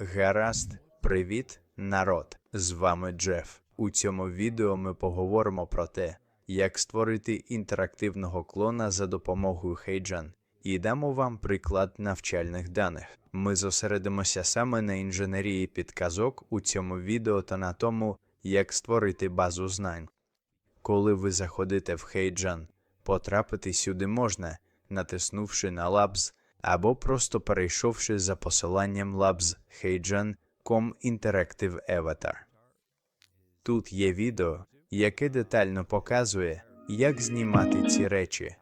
Гаразд, привіт, народ! З вами Джеф. У цьому відео ми поговоримо про те, як створити інтерактивного клона за допомогою HeyGen і дамо вам приклад навчальних даних. Ми зосередимося саме на інженерії підказок у цьому відео та на тому, як створити базу знань. Коли ви заходите в HeyGen, потрапити сюди можна, натиснувши на Labs або просто перейшовши за посиланням Labs HeyGen.com Interactive Avatar. Тут є відео, яке детально показує, як знімати ці речі.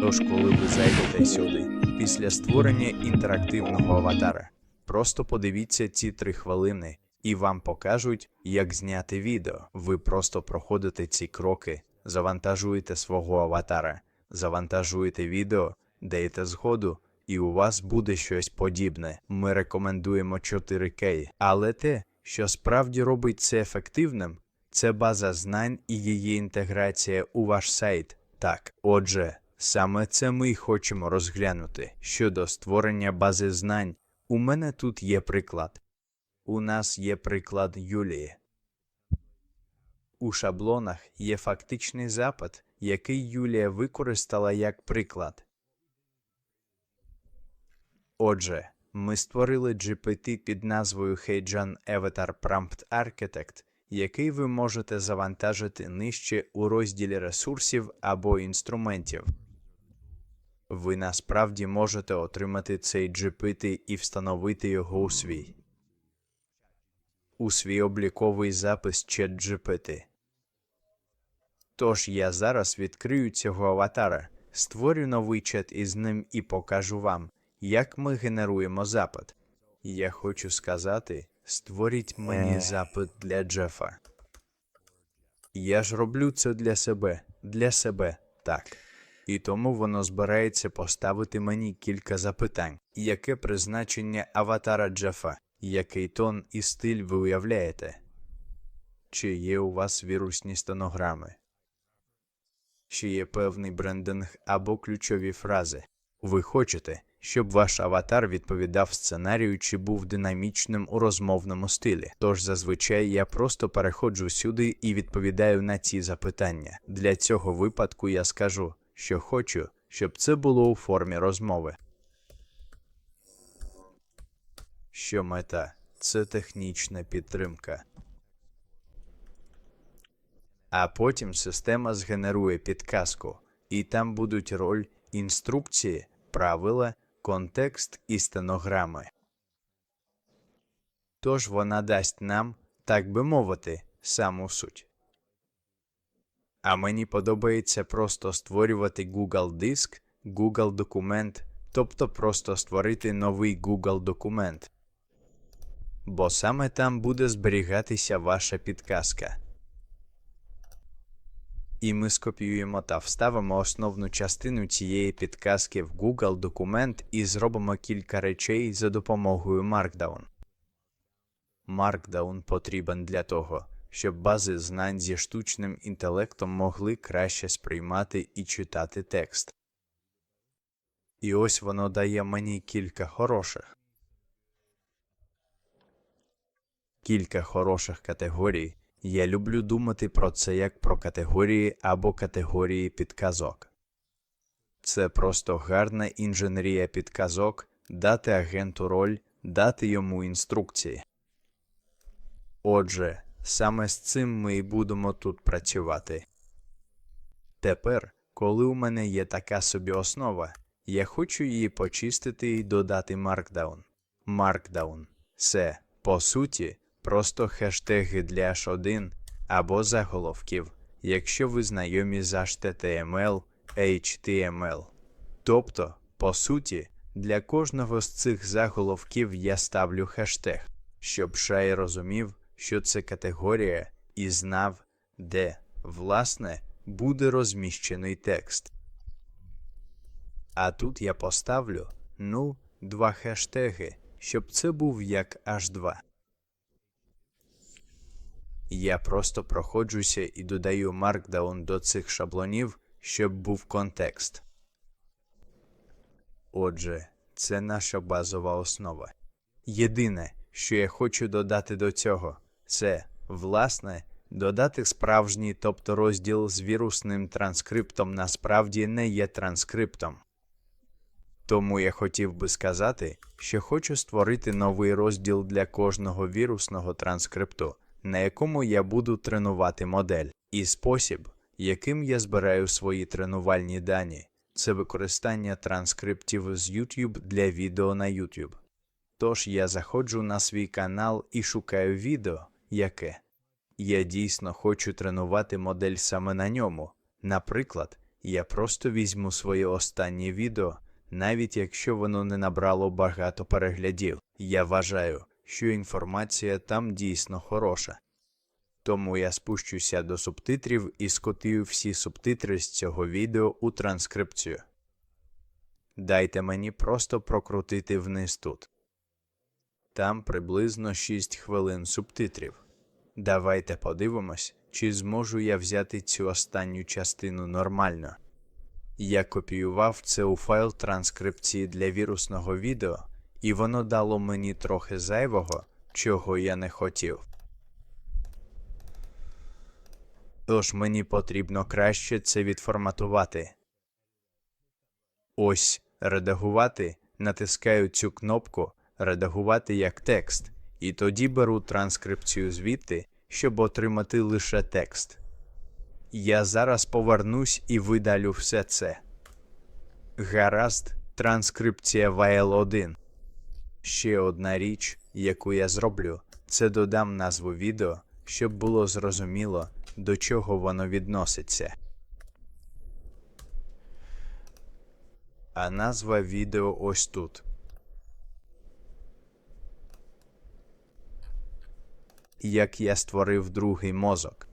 Тож, коли ви зайдете сюди, після створення інтерактивного аватара, просто подивіться ці три хвилини, і вам покажуть, як зняти відео. Ви просто проходите ці кроки, завантажуєте свого аватара, завантажуєте відео, даєте згоду, і у вас буде щось подібне. Ми рекомендуємо 4К, але те, що справді робить це ефективним, це база знань і її інтеграція у ваш сайт. Так, отже, саме це ми й хочемо розглянути. Щодо створення бази знань, у мене тут є приклад. У нас є приклад Юлії. У шаблонах є фактичний запит, який Юлія використала як приклад. Отже, ми створили GPT під назвою HeyGen Avatar Prompt Architect, який ви можете завантажити нижче у розділі ресурсів або інструментів. Ви насправді можете отримати цей GPT і встановити його у свій у свій обліковий запис ChatGPT. Тож я зараз відкрию цього аватара, створю новий чат із ним і покажу вам, як ми генеруємо запит. Я хочу сказати, створіть мені запит для Джефа. Я ж роблю це для себе, для себе, так. І тому воно збирається поставити мені кілька запитань. Яке призначення аватара Джефа? Який тон і стиль ви уявляєте? Чи є у вас вірусні стенограми? Чи є певний брендинг або ключові фрази? Ви хочете, щоб ваш аватар відповідав сценарію чи був динамічним у розмовному стилі. Тож зазвичай я просто переходжу сюди і відповідаю на ці запитання. Для цього випадку я скажу, що хочу, щоб це було у формі розмови. Що мета це технічна підтримка. А потім система згенерує підказку, і там будуть роль інструкції, правила, контекст і стенограми. Тож вона дасть нам, так би мовити, саму суть. А мені подобається просто створювати Google Диск, Google документ, тобто просто створити новий Google документ. Бо саме там буде зберігатися ваша підказка. І ми скопіюємо та вставимо основну частину цієї підказки в Google документ і зробимо кілька речей за допомогою Markdown. Markdown потрібен для того, щоб бази знань зі штучним інтелектом могли краще сприймати і читати текст. І ось воно дає мені кілька хороших. Кілька хороших категорій. Я люблю думати про це як про категорії або категорії підказок. Це просто гарна інженерія підказок, дати агенту роль, дати йому інструкції. Отже, саме з цим ми і будемо тут працювати. Тепер, коли у мене є така собі основа, я хочу її почистити і додати Markdown. Markdown – це, по суті, просто хештеги для H1 або заголовків, якщо ви знайомі з HTML, HTML. Тобто, по суті, для кожного з цих заголовків я ставлю хештег, щоб Шай розумів, що це категорія, і знав, де, власне, буде розміщений текст. А тут я поставлю, ну, два хештеги, щоб це був як H2. Я просто проходжуся і додаю Markdown до цих шаблонів, щоб був контекст. Отже, це наша базова основа. Єдине, що я хочу додати до цього, це, власне, додати справжній, тобто розділ з вірусним транскриптом насправді не є транскриптом. Тому я хотів би сказати, що хочу створити новий розділ для кожного вірусного транскрипту, на якому я буду тренувати модель, і спосіб, яким я збираю свої тренувальні дані, це використання транскриптів з YouTube для відео на YouTube. Тож я заходжу на свій канал і шукаю відео, яке я дійсно хочу тренувати модель саме на ньому. Наприклад, я просто візьму своє останнє відео, навіть якщо воно не набрало багато переглядів. Я вважаю, що інформація там дійсно хороша. Тому я спущуся до субтитрів і скотую всі субтитри з цього відео у транскрипцію. Дайте мені просто прокрутити вниз тут. Там приблизно 6 хвилин субтитрів. Давайте подивимось, чи зможу я взяти цю останню частину нормально. Я копіював це у файл транскрипції для вірусного відео, і воно дало мені трохи зайвого, чого я не хотів. Тож мені потрібно краще це відформатувати. Ось редагувати, натискаю цю кнопку редагувати як текст, і тоді беру транскрипцію звідти, щоб отримати лише текст. Я зараз повернусь і видалю все це. Гаразд, транскрипція VL 1. Ще одна річ, яку я зроблю, це додам назву відео, щоб було зрозуміло, до чого воно відноситься. А назва відео ось тут. Як я створив другий мозок.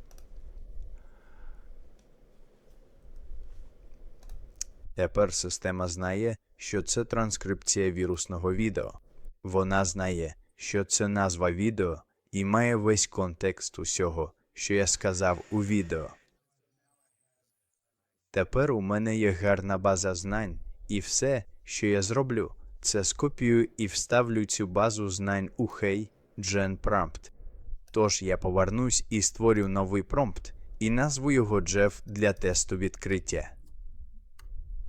Тепер система знає, що це транскрипція вірусного відео. Вона знає, що це назва відео і має весь контекст усього, що я сказав у відео. Тепер у мене є гарна база знань, і все, що я зроблю, це скопію і вставлю цю базу знань у Hey Gen Prompt. Тож я повернусь і створю новий промпт і назву його Джеф для тесту відкриття.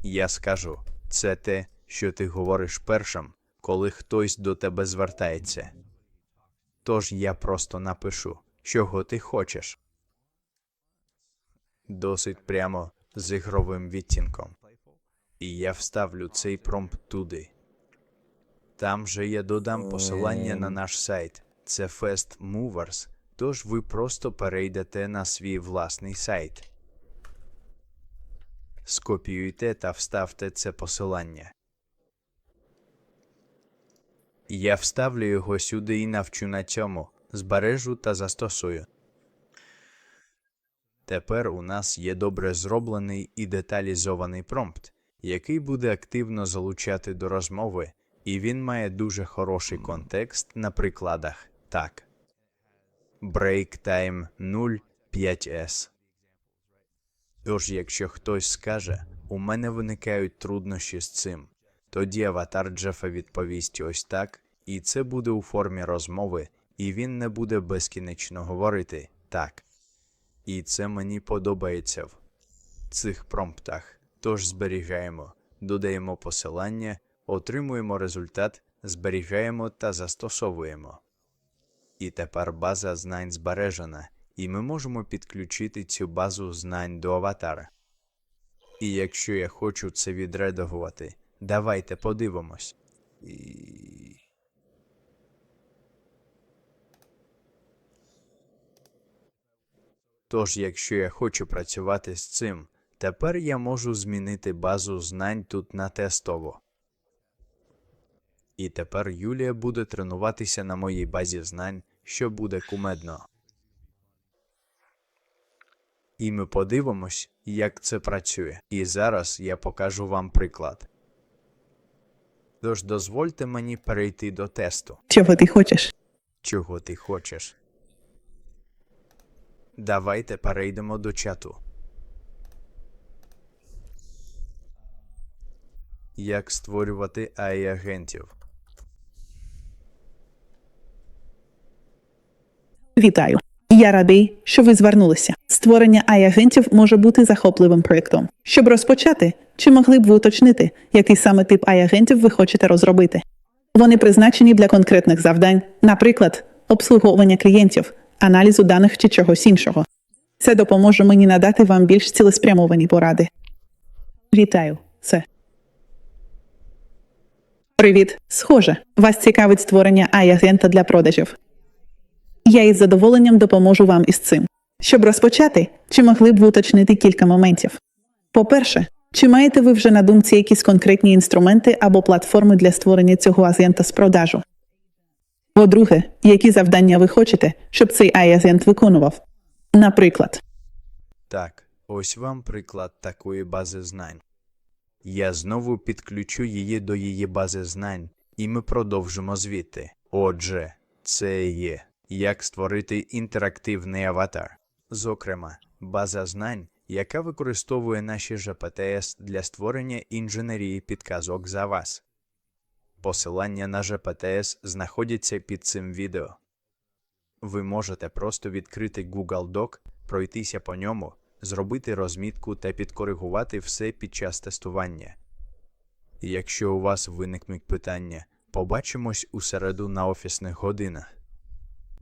Я скажу це те, що ти говориш першим, коли хтось до тебе звертається. Тож я просто напишу, чого ти хочеш. Досить прямо з ігровим відтінком. І я вставлю цей промпт туди. Там же я додам посилання на наш сайт. Це Fast Movers, тож ви просто перейдете на свій власний сайт. Скопіюйте та вставте це посилання. Я вставлю його сюди і навчу на цьому, збережу та застосую. Тепер у нас є добре зроблений і деталізований промпт, який буде активно залучати до розмови, і він має дуже хороший контекст на прикладах так. Break time 05S. Тож, якщо хтось скаже, у мене виникають труднощі з цим, тоді аватар Джефа відповість ось так, і це буде у формі розмови, і він не буде безкінечно говорити так. І це мені подобається в цих промптах. Тож зберігаємо, додаємо посилання, отримуємо результат, зберігаємо та застосовуємо. І тепер база знань збережена, і ми можемо підключити цю базу знань до аватара. І якщо я хочу це відредагувати, давайте подивимось. І... Тож, якщо я хочу працювати з цим, тепер я можу змінити базу знань тут на тестово. І тепер Юлія буде тренуватися на моїй базі знань, що буде кумедно. І ми подивимось, як це працює. І зараз я покажу вам приклад. Тож дозвольте мені перейти до тесту. Чого ти хочеш? Чого ти хочеш? Давайте перейдемо до чату. Як створювати АІ-агентів? Вітаю. Я радий, що ви звернулися. Створення AI-агентів може бути захопливим проєктом. Щоб розпочати, чи могли б ви уточнити, який саме тип AI-агентів ви хочете розробити? Вони призначені для конкретних завдань, наприклад, обслуговування клієнтів, аналізу даних чи чогось іншого. Це допоможе мені надати вам більш цілеспрямовані поради. Вітаю, це. Привіт, схоже, вас цікавить створення AI-агента для продажів. Я із задоволенням допоможу вам із цим. Щоб розпочати, чи могли б ви уточнити кілька моментів? По-перше, чи маєте ви вже на думці якісь конкретні інструменти або платформи для створення цього агента з продажу? По-друге, які завдання ви хочете, щоб цей AI-агент виконував? Наприклад, Так, ось вам приклад такої бази знань. Я знову підключу її до її бази знань, і ми продовжимо звідти. Отже, це є як створити інтерактивний аватар. Зокрема, база знань, яка використовує наші ЖПТС для створення інженерії підказок за вас. Посилання на ЖПТС знаходяться під цим відео. Ви можете просто відкрити Google Doc, пройтися по ньому, зробити розмітку та підкоригувати все під час тестування. Якщо у вас виникнуть питання, побачимось у середу на офісних годинах.